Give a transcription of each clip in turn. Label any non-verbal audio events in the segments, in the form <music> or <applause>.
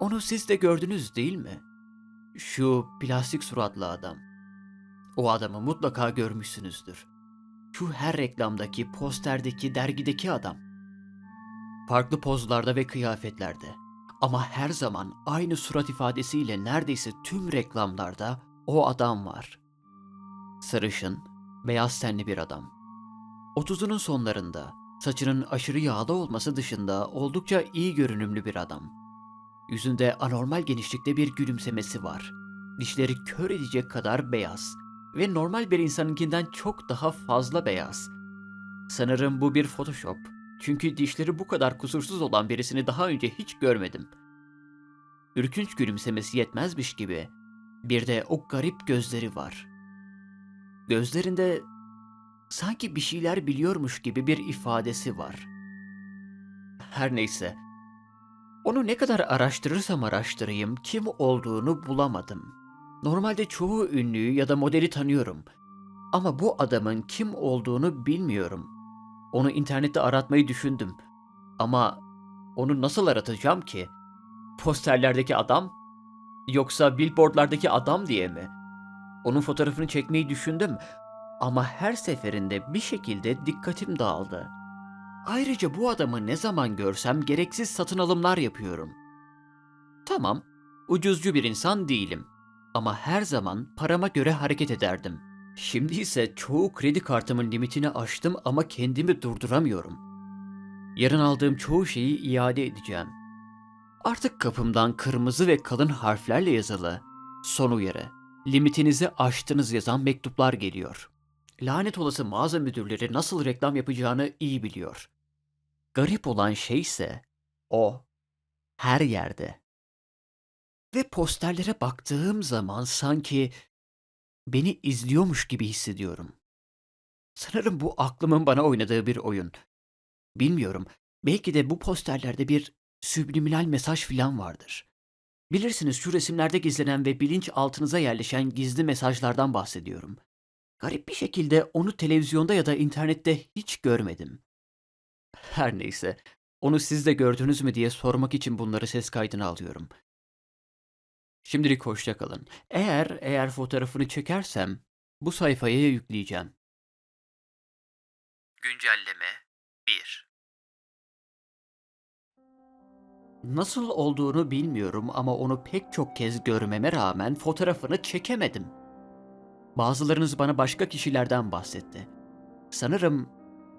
Onu siz de gördünüz değil mi? Şu plastik suratlı adam. O adamı mutlaka görmüşsünüzdür. Şu her reklamdaki, posterdeki, dergideki adam. Farklı pozlarda ve kıyafetlerde. Ama her zaman aynı surat ifadesiyle neredeyse tüm reklamlarda o adam var. Sarışın, beyaz tenli bir adam. Otuzunun sonlarında, saçının aşırı yağda olması dışında oldukça iyi görünümlü bir adam. Yüzünde anormal genişlikte bir gülümsemesi var. Dişleri kör edecek kadar beyaz ve normal bir insanınkinden çok daha fazla beyaz. Sanırım bu bir Photoshop. Çünkü dişleri bu kadar kusursuz olan birisini daha önce hiç görmedim. Ürkünç gülümsemesi yetmezmiş gibi bir de o garip gözleri var. Gözlerinde sanki bir şeyler biliyormuş gibi bir ifadesi var. Her neyse, onu ne kadar araştırırsam araştırayım kim olduğunu bulamadım. Normalde çoğu ünlüyü ya da modeli tanıyorum. Ama bu adamın kim olduğunu bilmiyorum. Onu internette aratmayı düşündüm. Ama onu nasıl aratacağım ki? Posterlerdeki adam? Yoksa billboardlardaki adam diye mi? Onun fotoğrafını çekmeyi düşündüm ama her seferinde bir şekilde dikkatim dağıldı. Ayrıca bu adamı ne zaman görsem gereksiz satın alımlar yapıyorum. Tamam, ucuzcu bir insan değilim. Ama her zaman parama göre hareket ederdim. Şimdi ise çoğu kredi kartımın limitini aştım ama kendimi durduramıyorum. Yarın aldığım çoğu şeyi iade edeceğim. Artık kapımdan kırmızı ve kalın harflerle yazılı son uyarı. Limitinizi aştınız yazan mektuplar geliyor. Lanet olası mağaza müdürleri nasıl reklam yapacağını iyi biliyor. Garip olan şey ise o her yerde. Ve posterlere baktığım zaman sanki beni izliyormuş gibi hissediyorum. Sanırım bu aklımın bana oynadığı bir oyun. Bilmiyorum. Belki de bu posterlerde bir sübliminal mesaj filan vardır. Bilirsiniz şu resimlerde gizlenen ve bilinç altınıza yerleşen gizli mesajlardan bahsediyorum. Garip bir şekilde onu televizyonda ya da internette hiç görmedim. Her neyse, onu siz de gördünüz mü diye sormak için bunları ses kaydına alıyorum. Şimdilik hoşça kalın. Eğer eğer fotoğrafını çekersem bu sayfaya yükleyeceğim. Güncelleme 1 Nasıl olduğunu bilmiyorum ama onu pek çok kez görmeme rağmen fotoğrafını çekemedim. Bazılarınız bana başka kişilerden bahsetti. Sanırım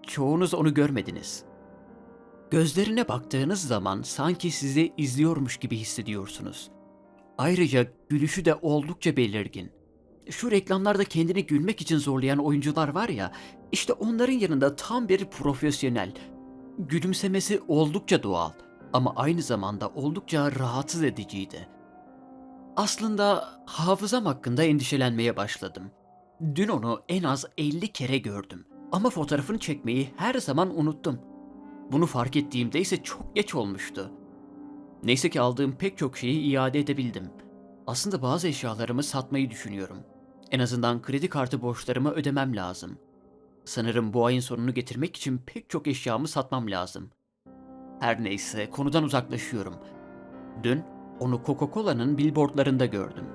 çoğunuz onu görmediniz. Gözlerine baktığınız zaman sanki sizi izliyormuş gibi hissediyorsunuz. Ayrıca gülüşü de oldukça belirgin. Şu reklamlarda kendini gülmek için zorlayan oyuncular var ya, işte onların yanında tam bir profesyonel. Gülümsemesi oldukça doğal ama aynı zamanda oldukça rahatsız ediciydi. Aslında hafızam hakkında endişelenmeye başladım. Dün onu en az 50 kere gördüm ama fotoğrafını çekmeyi her zaman unuttum. Bunu fark ettiğimde ise çok geç olmuştu. Neyse ki aldığım pek çok şeyi iade edebildim. Aslında bazı eşyalarımı satmayı düşünüyorum. En azından kredi kartı borçlarımı ödemem lazım. Sanırım bu ayın sonunu getirmek için pek çok eşyamı satmam lazım. Her neyse konudan uzaklaşıyorum. Dün onu Coca-Cola'nın billboardlarında gördüm.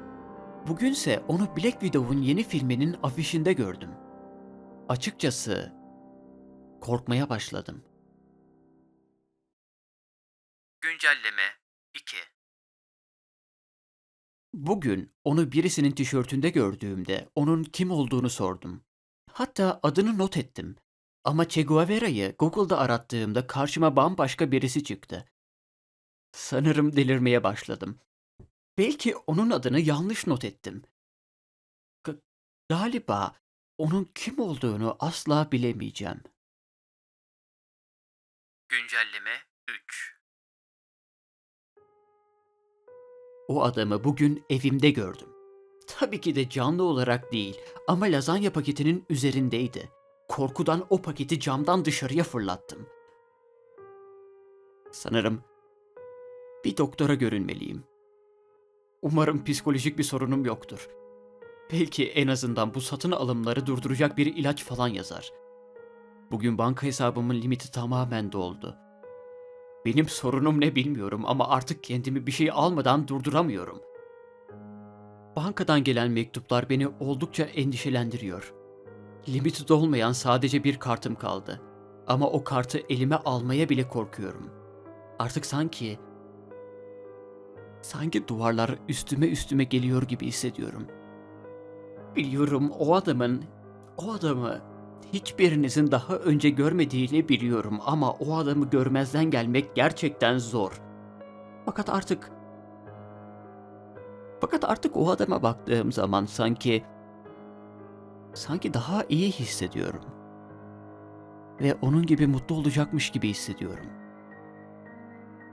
Bugünse onu Black Widow'un yeni filminin afişinde gördüm. Açıkçası korkmaya başladım. Güncelleme 2 Bugün onu birisinin tişörtünde gördüğümde onun kim olduğunu sordum. Hatta adını not ettim. Ama Che Guevara'yı Google'da arattığımda karşıma bambaşka birisi çıktı. Sanırım delirmeye başladım. Belki onun adını yanlış not ettim. G- galiba onun kim olduğunu asla bilemeyeceğim. Güncelleme 3 O adamı bugün evimde gördüm. Tabii ki de canlı olarak değil ama lazanya paketinin üzerindeydi. Korkudan o paketi camdan dışarıya fırlattım. Sanırım bir doktora görünmeliyim. Umarım psikolojik bir sorunum yoktur. Belki en azından bu satın alımları durduracak bir ilaç falan yazar. Bugün banka hesabımın limiti tamamen doldu. Benim sorunum ne bilmiyorum ama artık kendimi bir şey almadan durduramıyorum. Bankadan gelen mektuplar beni oldukça endişelendiriyor. Limiti dolmayan sadece bir kartım kaldı. Ama o kartı elime almaya bile korkuyorum. Artık sanki sanki duvarlar üstüme üstüme geliyor gibi hissediyorum. Biliyorum o adamın o adamı hiçbirinizin daha önce görmediğini biliyorum ama o adamı görmezden gelmek gerçekten zor. Fakat artık fakat artık o adama baktığım zaman sanki sanki daha iyi hissediyorum. Ve onun gibi mutlu olacakmış gibi hissediyorum.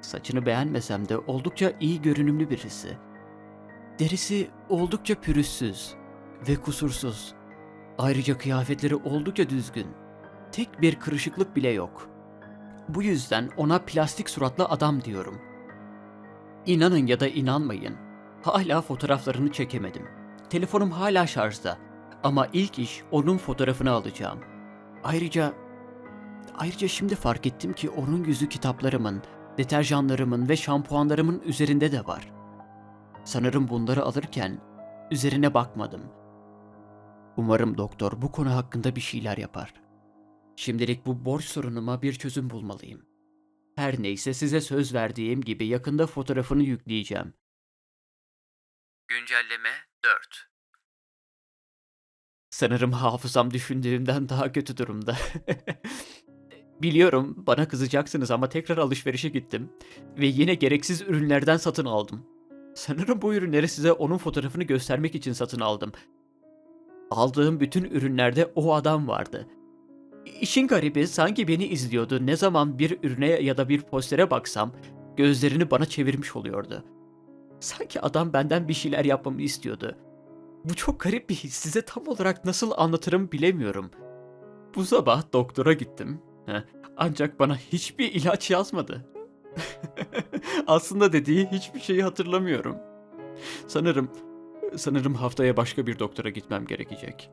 Saçını beğenmesem de oldukça iyi görünümlü birisi. Derisi oldukça pürüzsüz ve kusursuz. Ayrıca kıyafetleri oldukça düzgün. Tek bir kırışıklık bile yok. Bu yüzden ona plastik suratlı adam diyorum. İnanın ya da inanmayın. Hala fotoğraflarını çekemedim. Telefonum hala şarjda. Ama ilk iş onun fotoğrafını alacağım. Ayrıca ayrıca şimdi fark ettim ki onun yüzü kitaplarımın, deterjanlarımın ve şampuanlarımın üzerinde de var. Sanırım bunları alırken üzerine bakmadım. Umarım doktor bu konu hakkında bir şeyler yapar. Şimdilik bu borç sorunuma bir çözüm bulmalıyım. Her neyse size söz verdiğim gibi yakında fotoğrafını yükleyeceğim. Güncelleme 4 Sanırım hafızam düşündüğümden daha kötü durumda. <laughs> Biliyorum bana kızacaksınız ama tekrar alışverişe gittim ve yine gereksiz ürünlerden satın aldım. Sanırım bu ürünleri size onun fotoğrafını göstermek için satın aldım. Aldığım bütün ürünlerde o adam vardı. İşin garibi sanki beni izliyordu. Ne zaman bir ürüne ya da bir postere baksam gözlerini bana çevirmiş oluyordu. Sanki adam benden bir şeyler yapmamı istiyordu. Bu çok garip bir his. Size tam olarak nasıl anlatırım bilemiyorum. Bu sabah doktora gittim. Ancak bana hiçbir ilaç yazmadı. <laughs> Aslında dediği hiçbir şeyi hatırlamıyorum. Sanırım sanırım haftaya başka bir doktora gitmem gerekecek.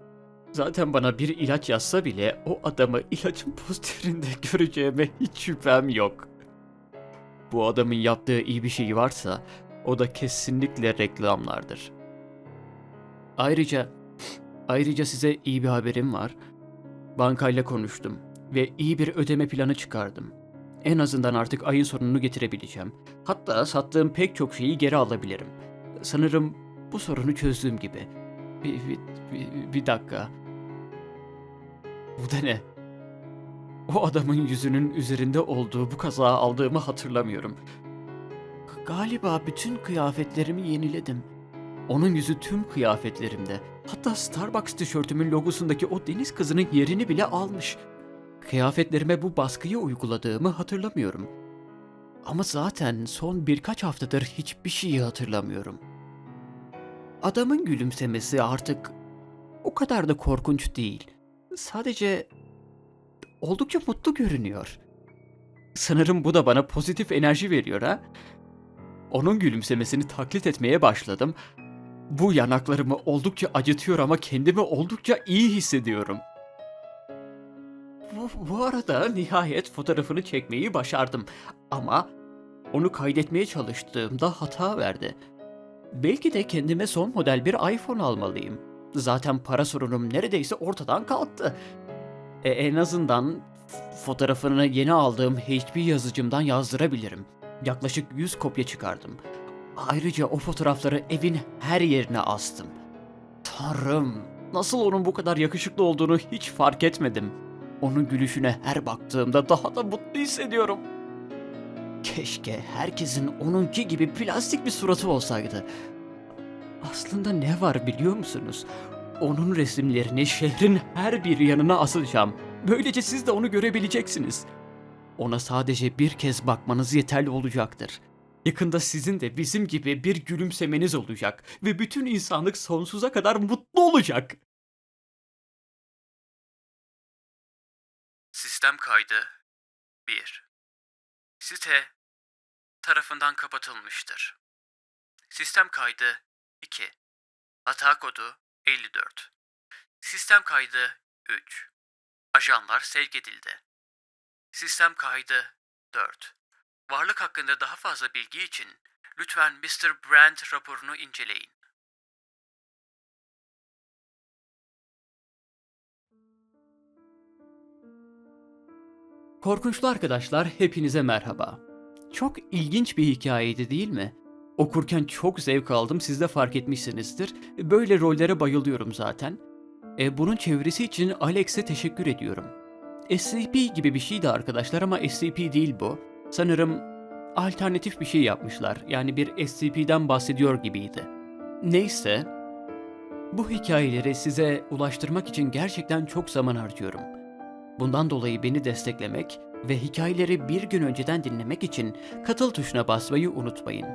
Zaten bana bir ilaç yazsa bile o adamı ilacın posterinde <laughs> göreceğime hiç şüphem yok. Bu adamın yaptığı iyi bir şey varsa o da kesinlikle reklamlardır. Ayrıca ayrıca size iyi bir haberim var. Bankayla konuştum ve iyi bir ödeme planı çıkardım. En azından artık ayın sonunu getirebileceğim. Hatta sattığım pek çok şeyi geri alabilirim. Sanırım bu sorunu çözdüğüm gibi. Bir, bir, bir, bir dakika. Bu da ne? O adamın yüzünün üzerinde olduğu bu kazağı aldığımı hatırlamıyorum. G- Galiba bütün kıyafetlerimi yeniledim. Onun yüzü tüm kıyafetlerimde. Hatta Starbucks tişörtümün logosundaki o deniz kızının yerini bile almış. Kıyafetlerime bu baskıyı uyguladığımı hatırlamıyorum. Ama zaten son birkaç haftadır hiçbir şeyi hatırlamıyorum. Adamın gülümsemesi artık o kadar da korkunç değil. Sadece oldukça mutlu görünüyor. Sanırım bu da bana pozitif enerji veriyor ha. Onun gülümsemesini taklit etmeye başladım. Bu yanaklarımı oldukça acıtıyor ama kendimi oldukça iyi hissediyorum. Bu, arada nihayet fotoğrafını çekmeyi başardım ama onu kaydetmeye çalıştığımda hata verdi. Belki de kendime son model bir iPhone almalıyım. Zaten para sorunum neredeyse ortadan kalktı. E, en azından fotoğrafını yeni aldığım HP yazıcımdan yazdırabilirim. Yaklaşık 100 kopya çıkardım. Ayrıca o fotoğrafları evin her yerine astım. Tanrım, nasıl onun bu kadar yakışıklı olduğunu hiç fark etmedim. Onun gülüşüne her baktığımda daha da mutlu hissediyorum. Keşke herkesin onunki gibi plastik bir suratı olsaydı. Aslında ne var biliyor musunuz? Onun resimlerini şehrin her bir yanına asacağım. Böylece siz de onu görebileceksiniz. Ona sadece bir kez bakmanız yeterli olacaktır. Yakında sizin de bizim gibi bir gülümsemeniz olacak ve bütün insanlık sonsuza kadar mutlu olacak. Sistem kaydı 1. Site tarafından kapatılmıştır. Sistem kaydı 2. Hata kodu 54. Sistem kaydı 3. Ajanlar sevk edildi. Sistem kaydı 4. Varlık hakkında daha fazla bilgi için lütfen Mr. Brandt raporunu inceleyin. Korkunçlu arkadaşlar hepinize merhaba. Çok ilginç bir hikayeydi değil mi? Okurken çok zevk aldım siz de fark etmişsinizdir. Böyle rollere bayılıyorum zaten. E, bunun çevirisi için Alex'e teşekkür ediyorum. SCP gibi bir şeydi arkadaşlar ama SCP değil bu. Sanırım alternatif bir şey yapmışlar. Yani bir SCP'den bahsediyor gibiydi. Neyse, bu hikayeleri size ulaştırmak için gerçekten çok zaman harcıyorum. Bundan dolayı beni desteklemek ve hikayeleri bir gün önceden dinlemek için katıl tuşuna basmayı unutmayın.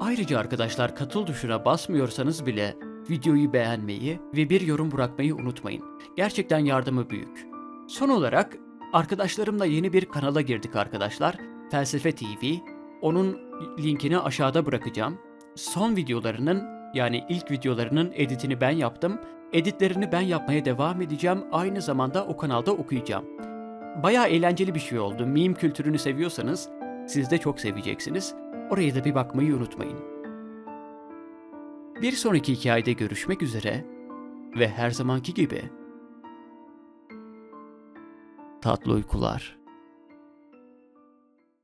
Ayrıca arkadaşlar katıl tuşuna basmıyorsanız bile videoyu beğenmeyi ve bir yorum bırakmayı unutmayın. Gerçekten yardımı büyük. Son olarak arkadaşlarımla yeni bir kanala girdik arkadaşlar. Felsefe TV. Onun linkini aşağıda bırakacağım. Son videolarının yani ilk videolarının editini ben yaptım. Editlerini ben yapmaya devam edeceğim. Aynı zamanda o kanalda okuyacağım. Bayağı eğlenceli bir şey oldu. Meme kültürünü seviyorsanız siz de çok seveceksiniz. Oraya da bir bakmayı unutmayın. Bir sonraki hikayede görüşmek üzere ve her zamanki gibi tatlı uykular.